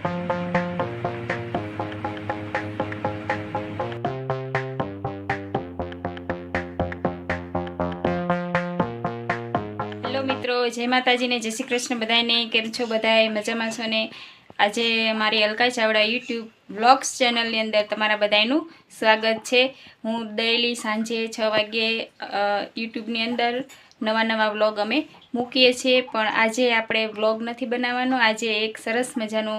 Hello મિત્રો, જય માતાજીને, જય શ્રી કૃષ્ણ બધાને કેમ છો બધાએ મજામાં છો ને? આજે મારી અલકા ચાવડા યુટ્યુબ વ્લોગ્સ ચેનલની અંદર તમારા બધાનું સ્વાગત છે. હું ડેલી સાંજે છ વાગ્યે યુટ્યુબની અંદર નવા નવા વ્લોગ અમે મૂકીએ છીએ. પણ આજે આપણે વ્લોગ નથી બનાવવાનો. આજે એક સરસ મજાનો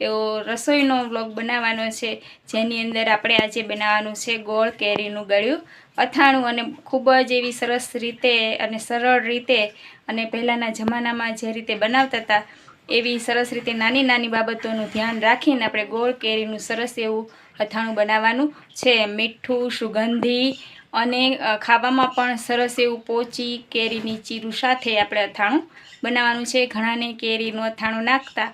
એવો રસોઈનો વ્લોગ બનાવવાનો છે, જેની અંદર આપણે આજે બનાવવાનું છે ગોળ, કેરીનું ગળ્યું, અથાણું અને ખૂબ જ એવી સરસ રીતે અને સરળ રીતે અને પહેલાંના જમાનામાં જે રીતે બનાવતા હતા, એવી સરસ રીતે નાની નાની બાબતોનું ધ્યાન રાખીને આપણે ગોળ, કેરીનું સરસ એવું અથાણું બનાવવાનું છે. મીઠું, સુગંધી અને ખાવામાં પણ સરસ એવું પોચી કેરીની ચીરું સાથે આપણે અથાણું બનાવવાનું છે. ઘણાને કેરીનું અથાણું નાખતા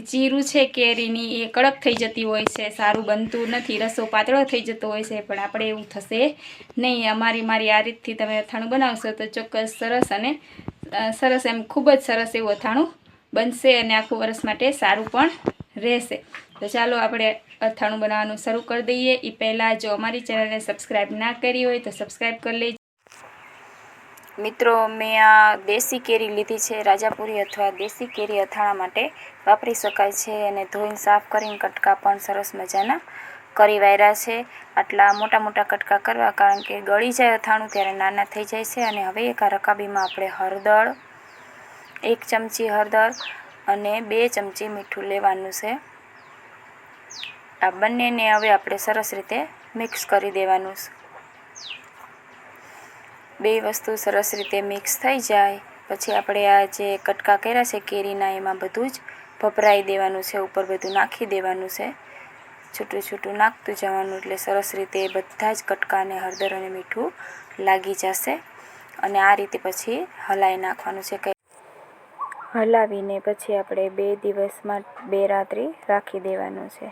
ચીરું છે કેરીની એ કડક થઈ જતી હોય છે, સારું બનતું નથી, રસો પાતળો થઈ જતો હોય છે, પણ આપણે એવું થશે નહીં. અમારી મારી આ રીતથી તમે અથાણું બનાવશો તો ચોક્કસ સરસ અને સરસ એમ ખૂબ જ સરસ એવું અથાણું બનશે અને આખું વરસ માટે સારું પણ રહેશે. તો ચાલો આપણે અથાણું બનાવવાનું શરૂ કરી દઈએ. એ પહેલાં જો અમારી ચેનલને સબસ્ક્રાઈબ ના કરી હોય તો સબસ્ક્રાઈબ કરી લેજો. મિત્રો, મેં આ દેશી કેરી લીધી છે, રાજાપુરી અથવા દેશી કેરી અથાણા માટે. વાપરી શકાય છે અને ધોઈને સાફ કરીને કટકા પણ સરસ મજાના કરી વાયરા છે. આટલા મોટા મોટા કટકા કરવા કારણ કે ગળી જાય અથાણું ત્યારે નાના થઈ જાય છે અને હવે એક આ રકાબીમાં આપણે હળદર, એક ચમચી હળદર અને બે ચમચી મીઠું લેવાનું છે. આ બંનેને હવે આપણે સરસ રીતે મિક્સ કરી દેવાનું છે. બે વસ્તુ સરસ રીતે મિક્સ થઈ જાય. પછી આપણે આ જે કટકા કર્યા છે કેરીના, એમાં બધું જ ભભરાઈ દેવાનું છે, ઉપર બધું નાખી દેવાનું છે. છૂટું છૂટું નાખતું જવાનું એટલે સરસ રીતે બધા જ કટકાને હળદર અને મીઠું લાગી જશે. અને આ રીતે પછી હલાવી નાખવાનું છે કે હલાવીને પછી આપણે બે દિવસમાં બે રાત્રિ રાખી દેવાનું છે.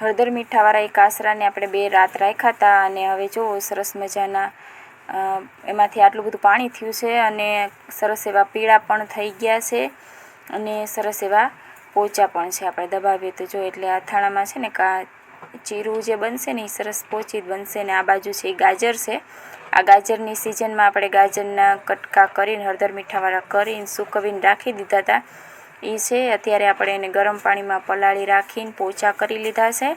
હળદર મીઠાવાળા એક આસરાને આપણે બે રાત રાખ્યા હતા અને હવે જુઓ સરસ મજાના એમાંથી આટલું બધું પાણી થયું છે અને સરસ એવા પીળા પણ થઈ ગયા છે અને સરસ એવા પોચા પણ છે આપણે દબાવીએ તો જો એટલે અથાણામાં છે ને કા ચીરું જે બનશે ને એ સરસ પોચી બનશે ને આ બાજુ છે એ ગાજર છે. આ ગાજરની સિઝનમાં આપણે ગાજરના કટકા કરીને, હળદર મીઠાવાળા કરીને, સૂકવીને રાખી દીધા હતા. એ છે, અત્યારે આપણે એને ગરમ પાણીમાં પલાળી રાખીને પોચા કરી લીધા છે.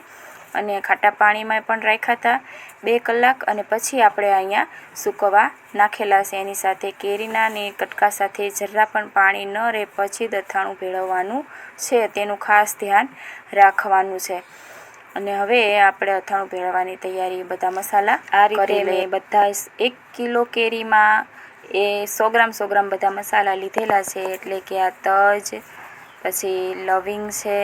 અને ખાટા પાણીમાં પણ રાખ્યા હતા બે કલાક અને પછી આપણે અહીંયા સૂકવવા નાખેલા છે. એની સાથે કેરીના ને કટકા સાથે જરા પણ પાણી ન રહે પછી જ અથાણું ભેળવવાનું છે. તેનું ખાસ ધ્યાન રાખવાનું છે. અને હવે આપણે અથાણું ભેળવવાની તૈયારી બધા મસાલા આ રીતે મેં બધા એક કિલો કેરીમાં એ સો ગ્રામ સો ગ્રામ બધા મસાલા લીધેલા છે. એટલે કે આ તજ પછી લવિંગ છે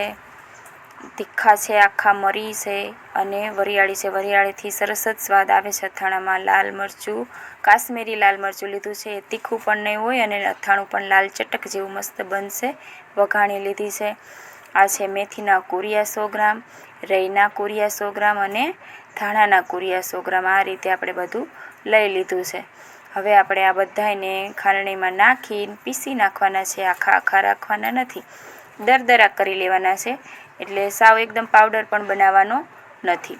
તીખા છે, આખા મરી છે અને વરિયાળી છે. વરિયાળીથી સરસ જ સ્વાદ આવે છે. અથાણામાં લાલ મરચું, કાશ્મીરી લાલ મરચું લીધું છે. તીખું પણ નહીં હોય અને અથાણું પણ લાલ ચટક જેવું મસ્ત બનશે. વઘાણી લીધી છે. આ છે મેથીના કુરિયા સો ગ્રામ રઈના કુરિયા સો ગ્રામ અને ધાણાના કુરિયા સો ગ્રામ. આ રીતે આપણે બધું લઈ લીધું છે. હવે આપણે આ બધાને ખાંડણીમાં નાખીને પીસી નાખવાના છે. આખા આખા રાખવાના નથી. દરદરા કરી લેવાના છે. એટલે સાવ એકદમ પાવડર પણ બનાવવાનો નથી.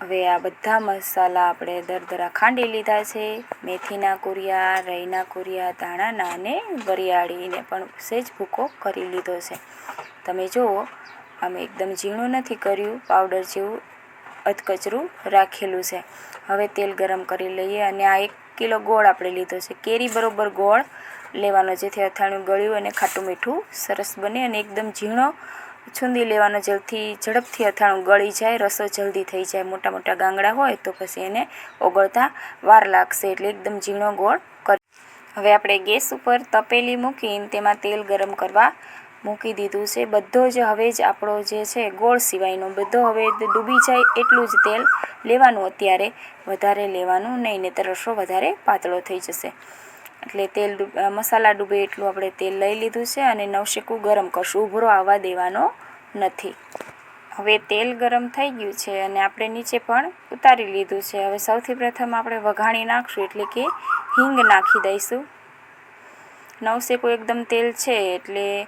હવે આ બધા મસાલા આપણે દરદરા ખાંડી લીધા છે. મેથીના કુરિયા, રઈના કુરિયા, ધાણાના અને વરિયાળીને પણ સહેજ ભૂકો કરી લીધો છે. તમે જુઓ, આમ એકદમ ઝીણું નથી કર્યું, પાવડર જેવું અધકચરું રાખેલું છે. હવે તેલ ગરમ કરી લઈએ અને આ એક કિલો ગોળ આપણે લીધો છે. કેરી બરોબર ગોળ લેવાનો જેથી અથાણું ગળ્યું અને ખાટું મીઠું સરસ બને અને એકદમ ઝીણો છૂંદી લેવાનો જેથી ઝડપથી અથાણું ગળી જાય, રસો જલ્દી થઈ જાય. મોટા મોટા ગાંગડા હોય તો પછી એને ઓગળતા વાર લાગશે એટલે એકદમ ઝીણો ગોળ કરી. હવે આપણે ગેસ ઉપર તપેલી મૂકીને તેમાં તેલ ગરમ કરવા મૂકી દીધું છે. બધો જ હવે જ આપણો જે છે ગોળ સિવાયનો, બધો હવે ડૂબી જાય એટલું જ તેલ લેવાનું. અત્યારે વધારે લેવાનું નહીં, નહીંતર રસો વધારે પાતળો થઈ જશે. એટલે તેલ મસાલા ડૂબે એટલું આપણે તેલ લઈ લીધું છે અને નવશેકું ગરમ કરશું. ઉભરો આવવા દેવાનો નથી. હવે તેલ ગરમ થઈ ગયું છે અને આપણે નીચે પણ ઉતારી લીધું છે. હવે સૌથી પ્રથમ આપણે વઘાણી નાખશું એટલે કે હિંગ નાખી દઈશું. નવશેકું એકદમ તેલ છે એટલે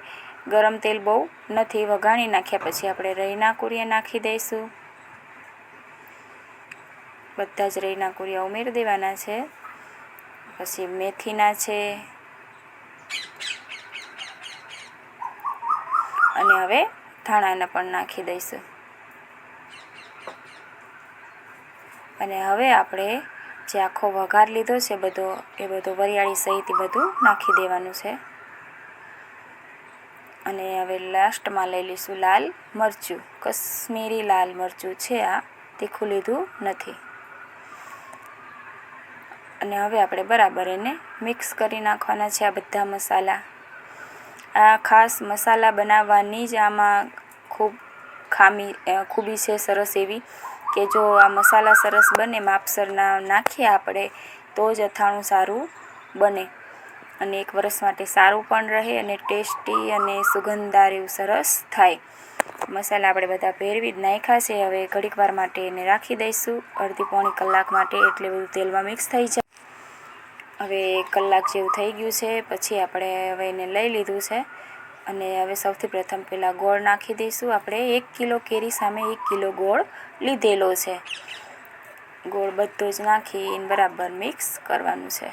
ગરમ તેલ બહુ નથી. વઘાણી નાખ્યા પછી આપણે રહીના કુરિયા નાખી દઈશું. બધા જ રહીના કુરિયા ઉમેરી દેવાના છે. પછી મેથીના છે. અને હવે ધાણાના પણ નાખી દઈશું. અને હવે આપણે જે આખો વઘાર લીધો છે બધો, એ બધો વરિયાળી સહિત બધું નાખી દેવાનું છે. અને હવે લાસ્ટમાં લઈ લઈશું લાલ મરચું. કશ્મીરી લાલ મરચું છે આ. તીખું લીધું નથી. અને હવે આપણે બરાબર એને મિક્સ કરી નાખવાના છે આ બધા મસાલા. આ ખાસ મસાલા બનાવવાની જ આમાં ખૂબ ખામી ખૂબી છે સરસ એવી કે જો આ મસાલા સરસ બને માપસરના નાખીએ આપણે, તો જ અથાણું સારું બને. અને એક વર્ષ માટે સારું પણ રહે અને ટેસ્ટી અને સુગંધદાર એવું સરસ થાય. મસાલા આપણે બધા ભેરવી જ નાખ્યા છે. હવે ઘડીક વાર માટે એને રાખી દઈશું. અડધી પોણી કલાક માટે એટલે બધું તેલમાં મિક્સ થઈ જાય. હવે કલાક જેવું થઈ ગયું છે, પછી આપણે હવે એને લઈ લીધું છે. અને હવે સૌથી પ્રથમ પહેલાં ગોળ નાખી દઈશું. આપણે એક કિલો કેરી સામે એક કિલો ગોળ લીધેલો છે. ગોળ બધો જ નાખીને બરાબર મિક્સ કરવાનું છે.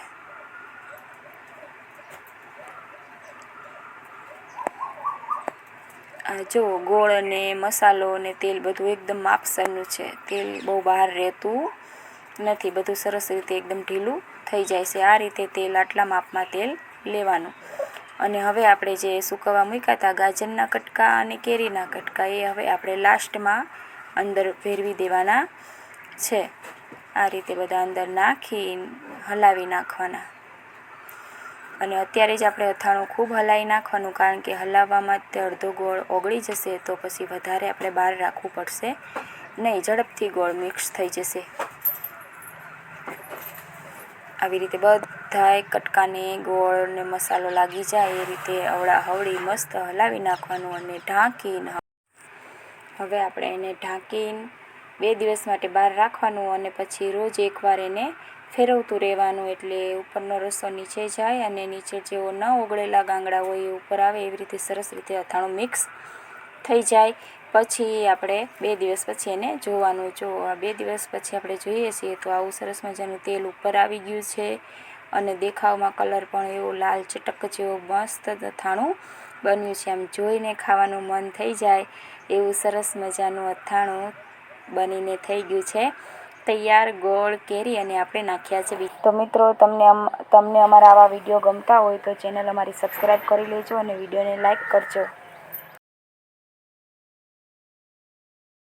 જો ગોળ અને મસાલો અને તેલ બધું એકદમ માપસરનું છે. તેલ બહુ બહાર રહેતું નથી. બધું સરસ રીતે એકદમ ઢીલું થઈ જાય છે. આ રીતે તેલ આટલા માપમાં તેલ લેવાનું. અને હવે આપણે જે સૂકવવા મૂક્યા હતા, ગાજરના કટકા અને કેરીના કટકા, એ હવે આપણે લાસ્ટમાં અંદર ભેરવી દેવાના છે. આ રીતે બધા અંદર નાખી, હલાવી નાખવાના. અને અત્યારે જ આપણે અથાણું ખૂબ હલાવી નાખવાનું, કારણ કે હલાવવામાં તે અડધો ગોળ ઓગળી જશે તો પછી વધારે આપણે બહાર રાખવું પડશે. નહીં, ઝડપથી ગોળ મિક્સ થઈ જશે. આવી રીતે બધાય કટકાને ગોળ ને મસાલો લાગી જાય, એ રીતે અવળા હવળી મસ્ત હલાવી નાખવાનું અને ઢાંકીને હવે આપણે એને ઢાંકીને બે દિવસ માટે બહાર રાખવાનું અને પછી રોજ એકવાર એને ફેરવતું રહેવાનું. એટલે ઉપરનો રસો નીચે જાય અને નીચે જેવો ન ઓગળેલા ગાંગડા હોય એ ઉપર આવે, એવી રીતે સરસ રીતે અથાણું મિક્સ થઈ જાય. પછી આપણે બે દિવસ પછી એને જોવાનું. જો આ બે દિવસ પછી આપણે જોઈએ છીએ તો આવું સરસ મજાનું તેલ ઉપર આવી ગયું છે અને દેખાવમાં કલર પણ એવો લાલ ચટક જેવો મસ્ત અથાણું બન્યું છે. આમ જોઈને ખાવાનું મન થઈ જાય એવું સરસ મજાનું અથાણું બનીને થઈ ગયું છે. તૈયાર ગોળ કેરી અને આપણે નાખ્યા છે તો મિત્રો, તમને તમને અમારા આવા વીડિયો ગમતા હોય તો ચેનલ અમારી સબસ્ક્રાઈબ કરી લેજો અને વિડીયોને લાઈક કરજો.